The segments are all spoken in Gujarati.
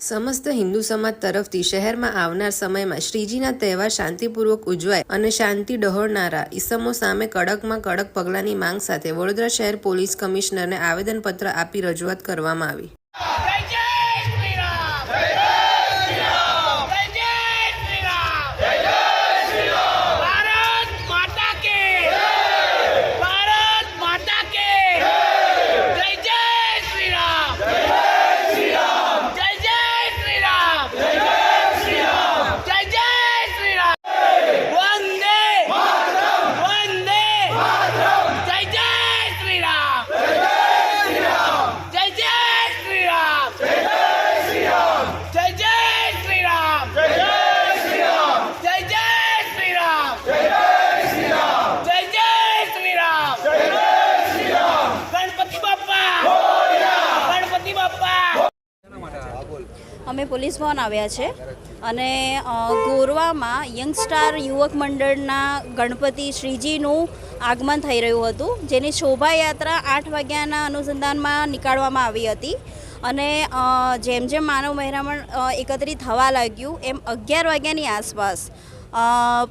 સમસ્ત હિન્દુ સમાજ તરફથી શહેરમાં આવનાર સમયમાં શ્રીજીના તહેવાર શાંતિપૂર્વક ઉજવાય અને શાંતિ ડહોળનારા ઈસમો સામે કડકમાં કડક પગલાંની માંગ સાથે વડોદરા શહેર પોલીસ કમિશનરને આવેદનપત્ર આપી રજૂઆત કરવામાં આવી. અમે પોલીસ ભવન આવ્યા છે. અને ગોરવામાં યંગસ્ટાર યુવક મંડળના ગણપતિ શ્રીજીનું આગમન થઈ રહ્યું હતું, જેની શોભાયાત્રા આઠ વાગ્યાના અનુસંધાનમાં નીકાળવામાં આવી હતી. અને જેમ જેમ માનવ મહેરામણ એકત્રિત થવા લાગ્યું, એમ અગિયાર વાગ્યાની આસપાસ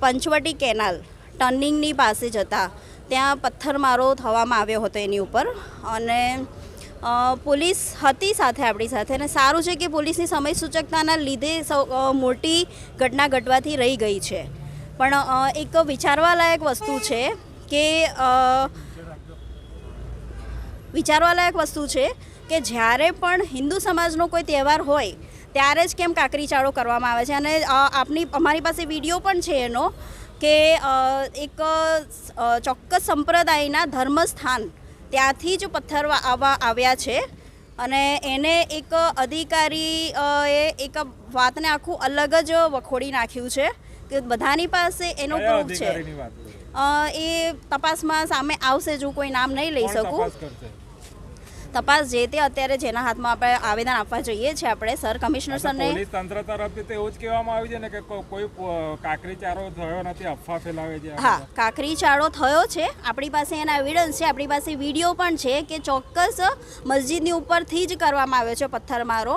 પંચવટી કેનાલ ટર્નિંગની પાસે જતા ત્યાં પથ્થરમારો થવામાં આવ્યો હતો એની ઉપર. અને પોલીસ હતી સાથે આપણી સાથે અને સારું છે કે પોલીસની સમય સૂચકતાના લીધે સૌ મોટી ઘટના ઘટવાથી રહી ગઈ છે. પણ એક વિચારવાલાયક વસ્તુ છે કે વિચારવાલાયક વસ્તુ છે કે જ્યારે પણ હિન્દુ સમાજનો કોઈ તહેવાર હોય, ત્યારે જ કેમ કાકરી ચાળો કરવામાં આવે છે? અને આપની, અમારી પાસે વીડિયો પણ છે એનો કે એક ચોક્કસ સંપ્રદાયના ધર્મસ્થાન ત્યાંથી જ પથ્થર આવવા આવ્યા છે. અને એને એક અધિકારી એ એક વાતને આખું અલગ જ વખોડી નાખ્યું છે કે બધાની પાસે એનો પ્રૂફ છે. એ તપાસમાં સામે આવશે જો કોઈ નામ નહીં લઈ શકું. તપાસ જે તે અત્યારે જેના હાથમાં આપણે આવેદન આપવા જઈએ છીએ આપણે સર કમિશનર સરને પોલીસ તંત્ર તરફથી તો એવું જ કહેવામાં આવ્યું છે ને કે કોઈ કાકરી ચારો થયો નથી અફવા ફેલાવે છે હા. કાકરી ચાળો થયો છે આપણી પાસે એના એવિડન્સ છે આપણી પાસે વીડિયો પણ છે કે ચોક્કસ મસ્જિદની ઉપરથી જ કરવામાં આવ્યો છે પથ્થરમારો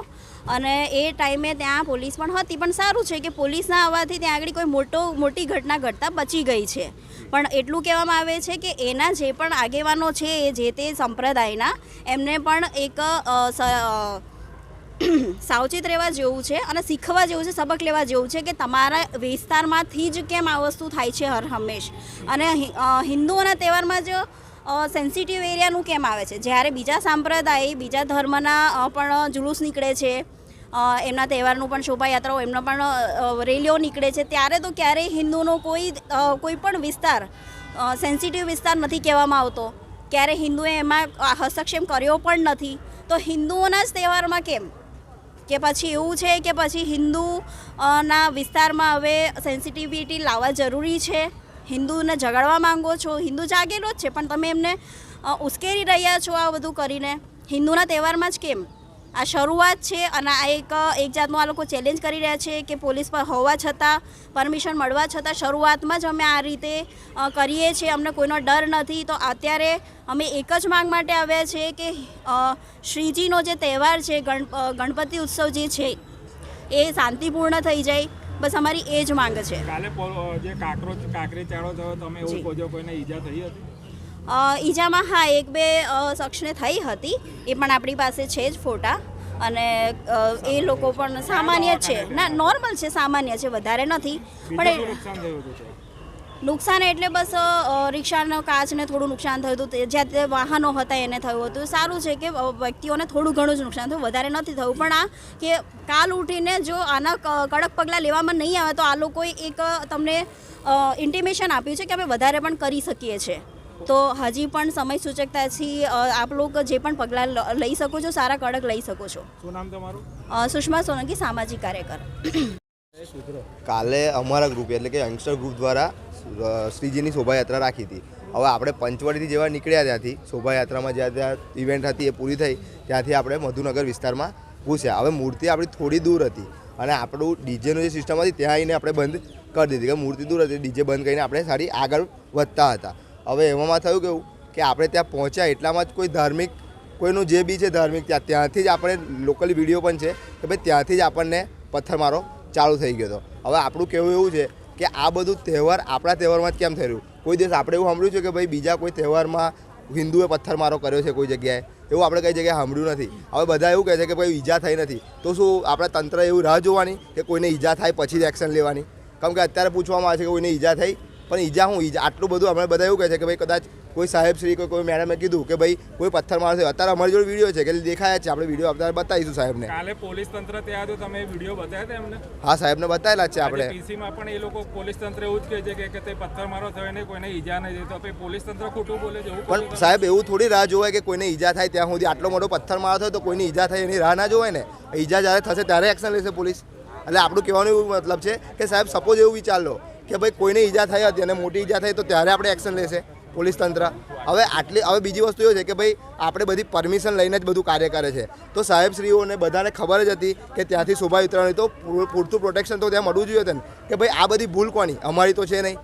અને એ ટાઈમે ત્યાં પોલીસ પણ હતી, પણ સારું છે કે પોલીસના આવવાથી ત્યાં આગળ કોઈ મોટો, મોટી ઘટના ઘટતા બચી ગઈ છે. પણ એટલું કહેવામાં આવે છે કે એના જે પણ આગેવાનો છે, એ જે તે સંપ્રદાયના, એમને પણ એક સાવચેત રહેવા જેવું છે અને શીખવા જેવું છે, સબક લેવા જેવું છે કે તમારા વિસ્તારમાંથી જ કેમ આ વસ્તુ થાય છે હર હંમેશ. અને હિન્દુઓના તહેવારમાં જ સેન્સિટિવ એરિયાનું કેમ આવે છે? જ્યારે બીજા સાંપ્રદાય, બીજા ધર્મના પણ જુલુસ નીકળે છે એમના તહેવારનું પણ શોભાયાત્રાઓ, એમનો પણ રેલીઓ નીકળે છે, ત્યારે તો ક્યારેય હિન્દુનો કોઈ કોઈ પણ વિસ્તાર સેન્સિટિવ વિસ્તાર નથી કહેવામાં આવતો. ક્યારે હિન્દુએ એમાં હસ્તક્ષેપ કર્યો પણ નથી. તો હિન્દુઓના જ તહેવારમાં કેમ? કે પછી એવું છે કે પછી હિન્દુ ના વિસ્તારમાં હવે સેન્સિટિવિટી લાવવા જરૂરી છે? હિન્દુને જગાડવા માંગો છો, હિન્દુ જાગેલો જ છે, પણ તમે એમને ઉશ્કેરી રહ્યા છો આ બધું કરીને. હિન્દુના તહેવારમાં જ કેમ? આ શરૂઆત છે અને આ એક એક જાતનું આ લોકો ચેલેન્જ કરી રહ્યા છે કે પોલીસ પર હોવા છતાં, પરમિશન મળવા છતાં શરૂઆતમાં જ અમે આ રીતે કરીએ છીએ. અમને કોઈનો ડર નથી. તો અત્યારે અમે એક જ માંગ માટે આવ્યા છે કે શ્રીજીનો જે તહેવાર છે ગણપતિ ઉત્સવ જે છે, એ શાંતિપૂર્ણ થઈ જાય. બસ અમારી એ જ માંગ છે. કાલે જે કાકરો કાકરી ચારો થયો તમે એવું કહો કોઈને ઈજા થઈ હતી? ઈજામાં હા એક બે શખ્સને થઈ હતી. એ પણ આપણી પાસે છે જ ફોટા. અને એ લોકો પણ સામાન્ય છે. ના નોર્મલ છે સામાન્ય છે વધારે નથી. પણ નુકસાન એટલે બસ રિક્ષાનો કાચને થોડું નુકસાન થયું હતું. તે જ્યાં તે વાહનો હતા એને થયું હતું. સારું છે કે વ્યક્તિઓને થોડું ઘણું જ નુકસાન થયું. વધારે નથી થયું. પણ આ કે કાલ ઉઠીને જો આના કડક પગલાં લેવામાં નહીં આવે તો આ લોકોએ એક તમને ઇન્ટિમેશન આપ્યું છે કે અમે વધારે પણ કરી શકીએ છીએ તો હજી પણ સમય સૂચકતાથી આપ લોકો જે પણ પગલાં લઈ શકો છો સારા કડક લઈ શકો છો. શું નામ તમારું? સુષ્મા સોલંકી સામાજિક કાર્યકર. કાલે અમારા ગ્રુપ એટલે કે યંગસ્ટર ગ્રુપ દ્વારા શ્રીજીની શોભાયાત્રા રાખી હતી. હવે આપણે પંચવટીથી જેવા નીકળ્યા ત્યાંથી, શોભાયાત્રામાં જ્યાં ત્યાં ઇવેન્ટ હતી એ પૂરી થઈ, ત્યાંથી આપણે મધુનગર વિસ્તારમાં પૂછ્યા હવે મૂર્તિ આપણી થોડી દૂર હતી અને આપણું ડીજેનું જે સિસ્ટમ હતી ત્યાં આવીને આપણે બંધ કરી દીધી કે મૂર્તિ દૂર હતી, ડીજે બંધ કરીને આપણે સારી આગળ વધતા હતા. હવે એવામાં થયું કેવું કે આપણે ત્યાં પહોંચ્યા એટલામાં જ કોઈ ધાર્મિક, કોઈનું જે બી છે ધાર્મિક, ત્યાં ત્યાંથી જ આપણે લોકલી વીડિયો પણ છે કે ભાઈ ત્યાંથી જ આપણને પથ્થરમારો ચાલુ થઈ ગયો હતો. હવે આપણું કહેવું એવું છે કે આ બધું તહેવાર આપણા તહેવારમાં જ કેમ થઈ રહ્યું કોઈ દિવસ આપણે એવું સાંભળ્યું છે કે ભાઈ બીજા કોઈ તહેવારમાં હિન્દુએ પથ્થરમારો કર્યો છે કોઈ જગ્યાએ? એવું આપણે કઈ જગ્યાએ સાંભળ્યું નથી. હવે બધા એવું કહે છે કે ભાઈ ઈજા થઈ નથી. તો શું આપણા તંત્ર એવું રાહ જોવાની કે કોઈને ઈજા થાય પછી જ એક્શન લેવાની? કારણ કે અત્યારે પૂછવામાં આવે છે કે કોઈને ઈજા થઈ, પણ ઈજા હું ઈજા, આટલું બધું આપણે બધા એવું કહે છે કે ભાઈ કદાચ કોઈ સાહેબ શ્રી કોઈ કોઈ મેડમે કીધું કે ભાઈ કોઈ પથ્થર મારશે. અત્યારે અમારી જોડે વીડિયો છે કે દેખાયા છે. આપણે વીડિયો અત્યારે બતાવીશું સાહેબને. કાલે પોલીસ તંત્ર ત્યાં તો તમે વીડિયો બતાવ્યા એમને? હા સાહેબને બતાવેલા છે આપણે. પીસીમાં પણ એ લોકો પોલીસ તંત્ર એવું જ કહે છે કે- તે તે પથ્થરમારો થયો ને કોઈને ઈજા નહીં થઈ તો પોલીસ તંત્ર ખોટું બોલે છે પણ સાહેબ એવું થોડી રાહ જોવાય કે કોઈને ઈજા થાય ત્યાં સુધી આટલો મોટો પથ્થર મારો થયો તો કોઈને ઈજા થાય એની રાહ ના જોવાય ને? ઈજા જ્યારે થશે ત્યારે એક્શન લેશે પોલીસ. એટલે આપણું કહેવાનું એવું મતલબ છે કે સાહેબ સપોઝ એવું વિચાર લો કે ભાઈ કોઈને ઈજા થઈ હતી અને મોટી ઈજા થઈ તો ત્યારે આપણે એક્શન લેશે. પોલીસ તંત્ર. હવે આટલી હવે બીજી વસ્તુ એવું છે કે ભાઈ, આપણે બધી પરમિશન લઈને જ બધું કાર્ય કરે છે. તો સાહેબશ્રીઓને બધાને ખબર જ હતી કે ત્યાંથી શોભા ઉતરાણી તો પૂરતું પ્રોટેક્શન તો ત્યાં મળવું જોઈએ હતું ને કે ભાઈ, આ બધી ભૂલ કોની? અમારી તો છે નહીં.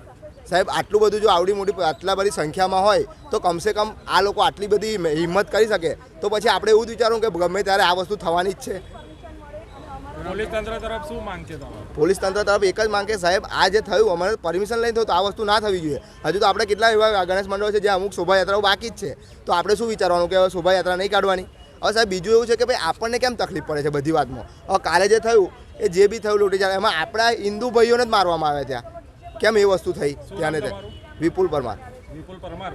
સાહેબ, આટલું બધું જો આવડી મોટી આટલા બધી સંખ્યામાં હોય, તો કમસે કમ આ લોકો આટલી બધી હિંમત કરી શકે. તો પછી આપણે એવું જ વિચારવું કે ગમે ત્યારે આ વસ્તુ થવાની જ છે. પોલીસ તંત્ર તરફ શું માંગ છે પોલીસ તંત્ર તરફ એક જ માંગે સાહેબ આ જે થયું અમારે પરમિશન લઈને થયું તો આ વસ્તુ ના થવી જોઈએ. હજુ તો આપણે કેટલા એવા ગણેશ મંડળો છે જ્યાં અમુક શોભાયાત્રાઓ બાકી જ છે. તો આપણે શું વિચારવાનું કે હવે શોભાયાત્રા નહીં કાઢવાની? હવે સાહેબ બીજું એવું છે કે ભાઈ આપણને કેમ તકલીફ પડે છે બધી વાતમાં? હવે કાલે જે થયું એ જે બી થયું લૂંટી જાય એમાં આપણા હિન્દુ ભાઈઓને જ મારવામાં આવ્યા ત્યાં. કેમ એ વસ્તુ થઈ? ત્યાંને ત્યાં વિપુલ પરમાર. વિપુલ પરમાર?